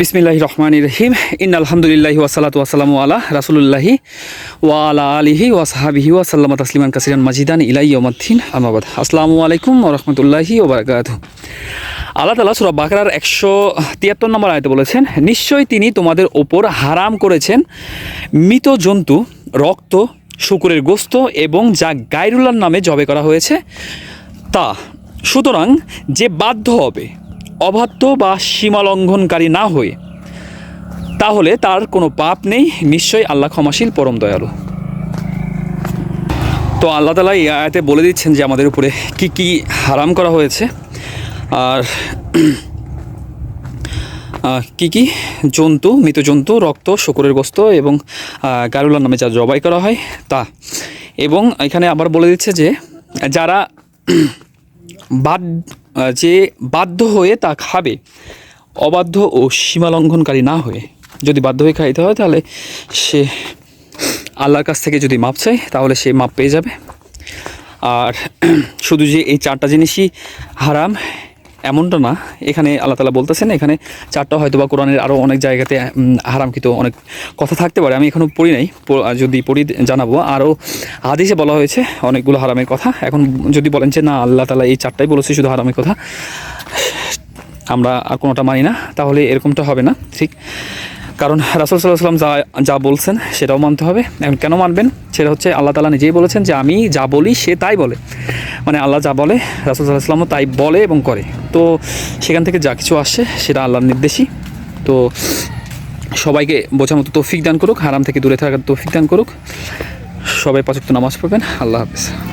বিসমিল্লাহ রহমান রহিম। ইন আলহামদুলিল্লাহি ওয়াসালাতু ওয়াসালামু আলা রাসুলুল্লাহি ওয়া আলা আলিহি ওয়াসাহাবিহি ওয়াসাল্লামা তাসলিমান কাসিরান মাজিদান ইলাই ইয়ামাদ্দিন আমাবাদ আসসালামু আলাইকুম রাহমাতুল্লাহি ওয়া বারাকাতুহু। আল্লাহ তালা সুরা বাকরার একশো তিয়াত্তর নম্বর আয়তে বলেছেন নিশ্চয়ই তিনি তোমাদের ওপর হারাম করেছেন মৃত জন্তু, রক্ত, শুকুরের গোস্ত এবং যা গাইরুল্লার নামে জবে করা হয়েছে তা। সুতরাং যে বাধ্য হবে অবাধ্য বা সীমালঙ্ঘনকারী না হয়ে, তাহলে তার কোনো পাপ নেই, নিশ্চয়ই আল্লাহ ক্ষমাশীল, পরম দয়ালু। তো আল্লাহ তালা এই আয়াতে বলে দিচ্ছেন যে আমাদের উপরে কি কি হারাম করা হয়েছে, আর কি কি? জন্তু, মৃত জন্তু, রক্ত, শুকুরের গোস্ত এবং গারুলার নামে যা জবাই করা হয়, তা। এবং এখানে আবার বলে দিচ্ছে যে, যারা বাদ যে বাধ্য হয়ে তা খাবে, অবাধ্য ও সীমালঙ্ঘনকারী না হয়ে। যদি বাধ্য হয়ে খাইতে হয়, তাহলে সে আল্লাহর কাছ থেকে যদি মাপ চায়, তাহলে সে মাপ পেয়ে যাবে। আর শুধু যে এই চারটা জিনিসই হারাম এমনটা না। এখানে আল্লাহ তালা বলতেছেন, এখানে চারটা হয়তো বা কোরআনের আরও অনেক জায়গাতে হারামকৃত অনেক কথা থাকতে পারে। আমি এখনও পড়ি নাই যদি পড়ি জানাব। আরও হাদিসে বলা হয়েছে অনেকগুলো হারামের কথা। এখন যদি বলেন যে না, আল্লাহ তালা এই চারটাই বলেছে শুধু হারামের কথা, আমরা আর কোনোটা মানি না, তাহলে এরকমটা হবে না, ঠিক? কারণ রাসুল সাল্লাহ যা যা বলছেন সেটাও মানতে হবে। এখন কেন মানবেন? সেটা হচ্ছে আল্লাহ তালা নিজেই বলেছেন যে আমি যা বলি সে তাই বলে। মানে আল্লাহ যা বলে, রাসুল সাল্লাহ তাই বলে এবং করে। তো সেখান থেকে যা কিছু আসে সেটা আল্লাহর নির্দেশই। তো সবাইকে বোঝার মতো তৌফিক দান করুক, হারাম থেকে দূরে থাকার তৌফিক দান করুক। সবাই পাঁচক্ত নামাজ পড়বেন। আল্লাহ হাফিজ।